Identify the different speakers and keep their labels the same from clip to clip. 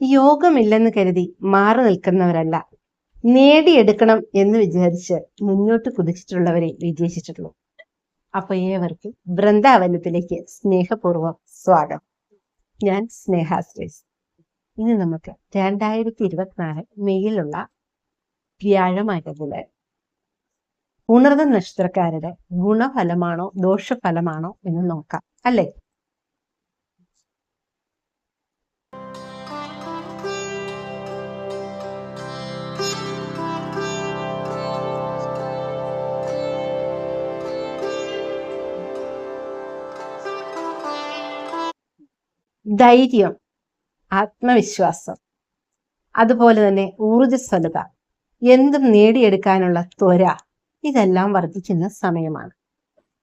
Speaker 1: യോഗമില്ലെന്ന് കരുതി മാറി നിൽക്കുന്നവരല്ല. നേടിയെടുക്കണം എന്ന് വിചാരിച്ച് മുന്നോട്ട് കുതിച്ചിട്ടുള്ളവരെ വിജയിച്ചിട്ടുള്ളൂ. അപ്പൊ ഏവർക്കും വൃന്ദാവനത്തിലേക്ക് സ്നേഹപൂർവം സ്വാഗതം. ഞാൻ സ്നേഹാശ്രേസ് ഇനി നമുക്ക് രണ്ടായിരത്തി ഇരുപത്തിനാല് മെയ്യിലുള്ള വ്യാഴമായതുപോലെ ഉണർന്ന നക്ഷത്രക്കാരുടെ ഗുണഫലമാണോ ദോഷഫലമാണോ എന്ന് നോക്കാം. അല്ലേ? ധൈര്യം ആത്മവിശ്വാസം അതുപോലെ തന്നെ ഊർജസ്വലത എന്തും നേടിയെടുക്കാനുള്ള ത്വര ഇതെല്ലാം വർദ്ധിക്കുന്ന സമയമാണ്.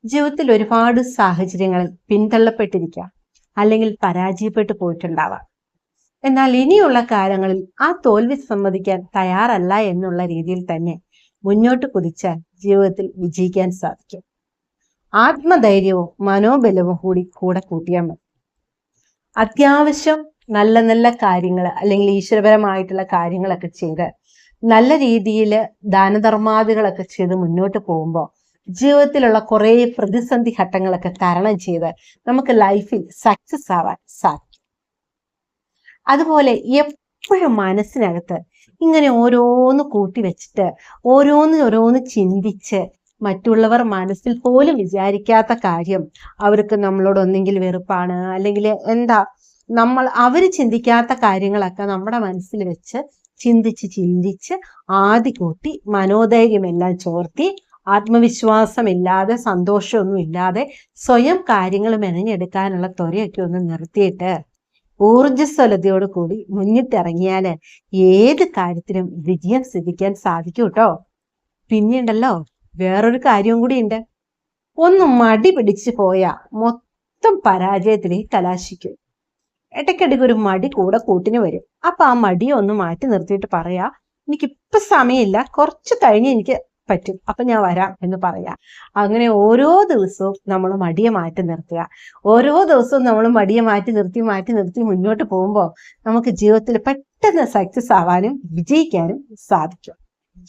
Speaker 1: ജീവിതത്തിൽ ഒരുപാട് സാഹചര്യങ്ങളിൽ പിന്തള്ളപ്പെട്ടിരിക്കാം അല്ലെങ്കിൽ പരാജയപ്പെട്ടു പോയിട്ടുണ്ടാവാം. എന്നാൽ ഇനിയുള്ള കാലങ്ങളിൽ ആ തോൽവി സമ്മതിക്കാൻ തയ്യാറല്ല എന്നുള്ള രീതിയിൽ തന്നെ മുന്നോട്ട് കുതിച്ചാൽ ജീവിതത്തിൽ വിജയിക്കാൻ സാധിക്കും. ആത്മധൈര്യവും മനോബലവും കൂടി കൂടെ കൂട്ടിയാൽ മതി. അത്യാവശ്യം നല്ല നല്ല കാര്യങ്ങൾ അല്ലെങ്കിൽ ഈശ്വരപരമായിട്ടുള്ള കാര്യങ്ങളൊക്കെ ചെയ്ത് നല്ല രീതിയിൽ ദാനധർമാദികളൊക്കെ ചെയ്ത് മുന്നോട്ട് പോകുമ്പോൾ ജീവിതത്തിലുള്ള കുറേ പ്രതിസന്ധി ഘട്ടങ്ങളൊക്കെ തരണം ചെയ്ത് നമുക്ക് ലൈഫിൽ സക്സസ് ആവാൻ സാധിക്കും. അതുപോലെ എപ്പോഴും മനസ്സിനകത്ത് ഇങ്ങനെ ഓരോന്ന് കൂട്ടി വെച്ചിട്ട് ഓരോന്ന് ഓരോന്ന് ചിന്തിച്ച് മറ്റുള്ളവർ മനസ്സിൽ പോലും വിചാരിക്കാത്ത കാര്യം അവർക്ക് നമ്മളോട് ഒന്നെങ്കിൽ വെറുപ്പാണ്. അല്ലെങ്കിൽ എന്താ നമ്മൾ അവർ ചിന്തിക്കാത്ത കാര്യങ്ങളൊക്കെ നമ്മുടെ മനസ്സിൽ വെച്ച് ചിന്തിച്ച് ചിന്തിച്ച് ആദ്യ കൂട്ടി മനോധൈര്യമെല്ലാം ചോർത്തി ആത്മവിശ്വാസമില്ലാതെ സന്തോഷമൊന്നും ഇല്ലാതെ സ്വയം കാര്യങ്ങൾ മെനഞ്ഞെടുക്കാനുള്ള ത്വരയൊക്കെ ഒന്ന് നിർത്തിയിട്ട് ഊർജസ്വലതയോട് കൂടി മുന്നിട്ടിറങ്ങിയാൽ ഏത് കാര്യത്തിലും വിജയം സിദ്ധിക്കാൻ സാധിക്കും കേട്ടോ പിന്നെയുണ്ടല്ലോ വേറൊരു കാര്യവും കൂടിയുണ്ട് ഒന്ന് മടി പിടിച്ചു പോയ മൊത്തം പരാജയത്തിലേക്ക് കലാശിക്കും. ഇടയ്ക്കിടയ്ക്ക് ഒരു മടി കൂടെ കൂട്ടിന് വരും. അപ്പൊ ആ മടിയെ ഒന്ന് മാറ്റി നിർത്തിയിട്ട് പറയാ എനിക്ക് എനിക്കിപ്പൊ സമയമില്ല കുറച്ച് കഴിഞ്ഞ് എനിക്ക് പറ്റും. അപ്പൊ ഞാൻ വരാം എന്ന് പറയാ. അങ്ങനെ ഓരോ ദിവസവും നമ്മൾ മടിയെ മാറ്റി നിർത്തുക. ഓരോ ദിവസവും നമ്മൾ മടിയെ മാറ്റി നിർത്തി മാറ്റി നിർത്തി മുന്നോട്ട് പോകുമ്പോൾ നമുക്ക് ജീവിതത്തിൽ പെട്ടെന്ന് സക്സസ് ആവാനും വിജയിക്കാനും സാധിക്കും.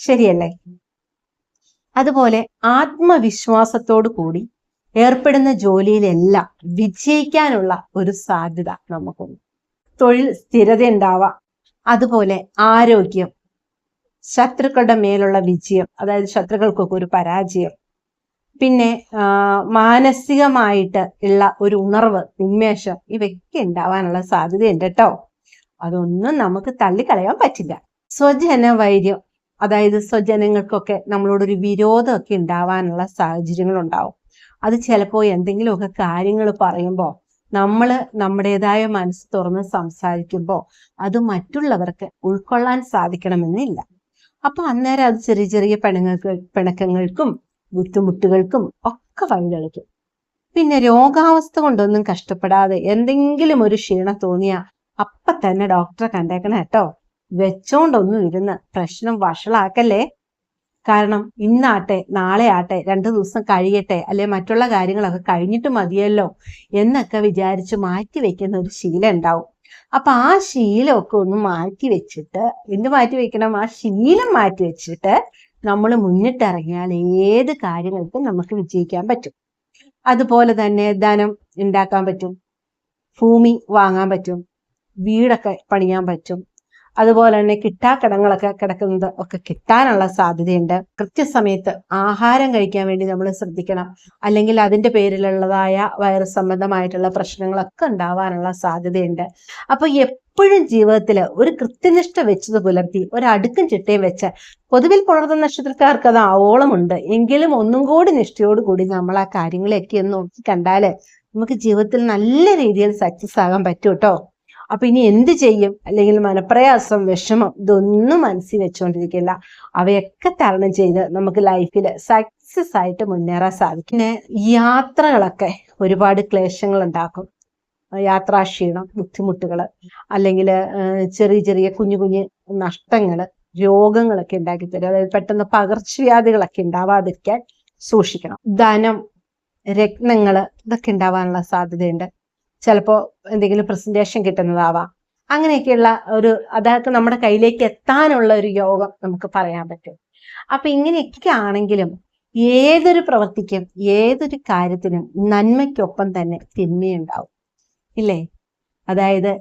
Speaker 1: ശരിയല്ലേ? അതുപോലെ ആത്മവിശ്വാസത്തോടു കൂടി ഏർപ്പെടുന്ന ജോലിയിലെല്ലാം വിജയിക്കാനുള്ള ഒരു സാധ്യത നമുക്കുണ്ട്. തൊഴിൽ സ്ഥിരത ഉണ്ടാവാം. അതുപോലെ ആരോഗ്യം ശത്രുക്കളുടെ മേലുള്ള വിജയം അതായത് ശത്രുക്കൾക്കൊക്കെ ഒരു പരാജയം പിന്നെ മാനസികമായിട്ട് ഉള്ള ഒരു ഉണർവ് ഉന്മേഷം ഇവയ്ക്ക് ഉണ്ടാവാനുള്ള സാധ്യതയുണ്ട് കേട്ടോ. അതൊന്നും നമുക്ക് തള്ളിക്കളയാൻ പറ്റില്ല. സ്വജന വൈര്യം അതായത് സ്വജനങ്ങൾക്കൊക്കെ നമ്മളോടൊരു വിരോധമൊക്കെ ഉണ്ടാവാനുള്ള സാഹചര്യങ്ങൾ ഉണ്ടാവും അത് ചിലപ്പോൾ എന്തെങ്കിലുമൊക്കെ കാര്യങ്ങൾ പറയുമ്പോൾ നമ്മൾ നമ്മുടേതായ മനസ്സ് തുറന്ന് സംസാരിക്കുമ്പോൾ അത് മറ്റുള്ളവർക്ക് ഉൾക്കൊള്ളാൻ സാധിക്കണമെന്നില്ല അപ്പൊ അന്നേരം അത് ചെറിയ ചെറിയ പിണങ്ങൾക്ക് പിണക്കങ്ങൾക്കും ബുദ്ധിമുട്ടുകൾക്കും ഒക്കെ വഴിതെളിക്കും പിന്നെ രോഗാവസ്ഥ കൊണ്ടൊന്നും കഷ്ടപ്പെടാതെ എന്തെങ്കിലും ഒരു ക്ഷീണം തോന്നിയാൽ അപ്പൊ തന്നെ ഡോക്ടറെ കണ്ടേക്കണം കേട്ടോ. വെച്ചോണ്ടൊന്നും ഇരുന്ന് പ്രശ്നം വഷളാക്കല്ലേ? കാരണം ഇന്നാട്ടെ നാളെ ആട്ടെ രണ്ടു ദിവസം കഴിയട്ടെ അല്ലെ മറ്റുള്ള കാര്യങ്ങളൊക്കെ കഴിഞ്ഞിട്ട് മതിയല്ലോ എന്നൊക്കെ വിചാരിച്ച് മാറ്റി വെക്കുന്ന ഒരു ശീലം ഉണ്ടാവും. അപ്പൊ ആ ശീലമൊക്കെ ഒന്ന് മാറ്റി വെച്ചിട്ട് എന്ത് മാറ്റി വെക്കണം? ആ ശീലം മാറ്റി വെച്ചിട്ട് നമ്മൾ മുന്നിട്ടിറങ്ങിയാൽ ഏത് കാര്യങ്ങൾക്കും നമുക്ക് വിജയിക്കാൻ പറ്റും. അതുപോലെ തന്നെ ധനം ഉണ്ടാക്കാൻ പറ്റും. ഭൂമി വാങ്ങാൻ പറ്റും. വീടൊക്കെ പണിയാൻ പറ്റും. അതുപോലെ തന്നെ കിട്ടാക്കടങ്ങളൊക്കെ കിടക്കുന്നത് ഒക്കെ കിട്ടാനുള്ള സാധ്യതയുണ്ട്. കൃത്യസമയത്ത് ആഹാരം കഴിക്കാൻ വേണ്ടി നമ്മൾ ശ്രദ്ധിക്കണം. അല്ലെങ്കിൽ അതിന്റെ പേരിലുള്ളതായ വൈറസ് സംബന്ധമായിട്ടുള്ള പ്രശ്നങ്ങളൊക്കെ ഉണ്ടാവാനുള്ള സാധ്യതയുണ്ട്. അപ്പൊ എപ്പോഴും ജീവിതത്തിൽ ഒരു കൃത്യനിഷ്ഠ വെച്ചത് പുലർത്തി ഒരടുക്കും ചിട്ടയും വെച്ച് പൊതുവിൽ പുണർന്ന നക്ഷത്രക്കാർക്ക് അത് ആവോളമുണ്ട് എങ്കിലും ഒന്നും കൂടി നിഷ്ഠയോട് കൂടി നമ്മൾ ആ കാര്യങ്ങളെയൊക്കെ ഒന്ന് നോക്കി കണ്ടാൽ നമുക്ക് ജീവിതത്തിൽ നല്ല രീതിയിൽ സക്സസ് ആകാൻ പറ്റൂട്ടോ അപ്പൊ ഇനി എന്ത് ചെയ്യും? അല്ലെങ്കിൽ മനപ്രയാസം വിഷമം ഇതൊന്നും മനസ്സിൽ വെച്ചുകൊണ്ടിരിക്കില്ല അവയൊക്കെ തരണം ചെയ്ത് നമുക്ക് ലൈഫിൽ സക്സസ് ആയിട്ട് മുന്നേറാൻ സാധിക്കും. പിന്നെ യാത്രകളൊക്കെ ഒരുപാട് ക്ലേശങ്ങൾ ഉണ്ടാക്കും. യാത്രാക്ഷീണം ബുദ്ധിമുട്ടുകൾ അല്ലെങ്കിൽ ചെറിയ ചെറിയ കുഞ്ഞു കുഞ്ഞു നഷ്ടങ്ങൾ രോഗങ്ങളൊക്കെ ഉണ്ടാക്കി തരും അതായത് പെട്ടെന്ന് പകർച്ചവ്യാധികളൊക്കെ ഉണ്ടാവാതിരിക്കാൻ സൂക്ഷിക്കണം. ധനം രത്നങ്ങൾ ഇതൊക്കെ ഉണ്ടാവാനുള്ള സാധ്യതയുണ്ട്. ചിലപ്പോൾ എന്തെങ്കിലും പ്രസന്റേഷൻ കിട്ടുന്നതാവാം. അങ്ങനെയൊക്കെയുള്ള ഒരു അതൊക്കെ നമ്മുടെ കയ്യിലേക്ക് എത്താനുള്ള ഒരു യോഗം നമുക്ക് പറയാൻ പറ്റും. അപ്പൊ ഇങ്ങനെയൊക്കെ ആണെങ്കിലും ഏതൊരു പ്രവൃത്തിക്കും ഏതൊരു കാര്യത്തിനും നന്മയ്ക്കൊപ്പം തന്നെ തിന്മയുണ്ടാവും. ഇല്ലേ? അതായത്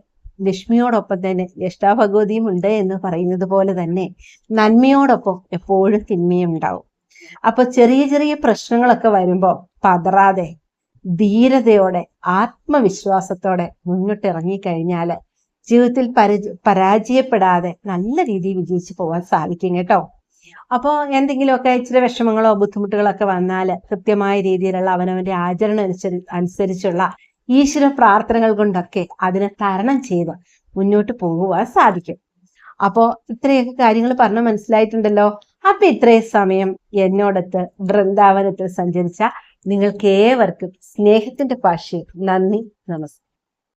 Speaker 1: ലക്ഷ്മിയോടൊപ്പം തന്നെ ജ്യേഷ്ഠാ ഭഗവതിയും ഉണ്ട് എന്ന് പറയുന്നത് പോലെ തന്നെ നന്മയോടൊപ്പം എപ്പോഴും തിന്മയും ഉണ്ടാവും അപ്പൊ ചെറിയ ചെറിയ പ്രശ്നങ്ങളൊക്കെ വരുമ്പോൾ പതറാതെ ധീരതയോടെ ആത്മവിശ്വാസത്തോടെ മുന്നിട്ടിറങ്ങിക്കഴിഞ്ഞാൽ ജീവിതത്തിൽ പരാജ പരാജയപ്പെടാതെ നല്ല രീതിയിൽ വിജയിച്ചു പോകാൻ സാധിക്കും കേട്ടോ. അപ്പോൾ എന്തെങ്കിലുമൊക്കെ ഇച്ചിരി വിഷമങ്ങളോ ബുദ്ധിമുട്ടുകളൊക്കെ വന്നാൽ കൃത്യമായ രീതിയിലുള്ള അവനവന്റെ ആചരണം അനുസരി അനുസരിച്ചുള്ള ഈശ്വര പ്രാർത്ഥനകൾ കൊണ്ടൊക്കെ അതിനെ തരണം ചെയ്ത് മുന്നോട്ട് പോകുവാൻ സാധിക്കും. അപ്പോൾ ഇത്രയൊക്കെ കാര്യങ്ങൾ പറഞ്ഞ് മനസ്സിലായിട്ടുണ്ടല്ലോ? അപ്പൊ ഇത്രയും സമയം എന്നോടൊത്ത് വൃന്ദാവനത്തിൽ സഞ്ചരിച്ച നിങ്ങൾക്ക് ഏവർക്കും സ്നേഹത്തിന്റെ ഭാഷയിൽ നന്ദി നമസ്കാരം.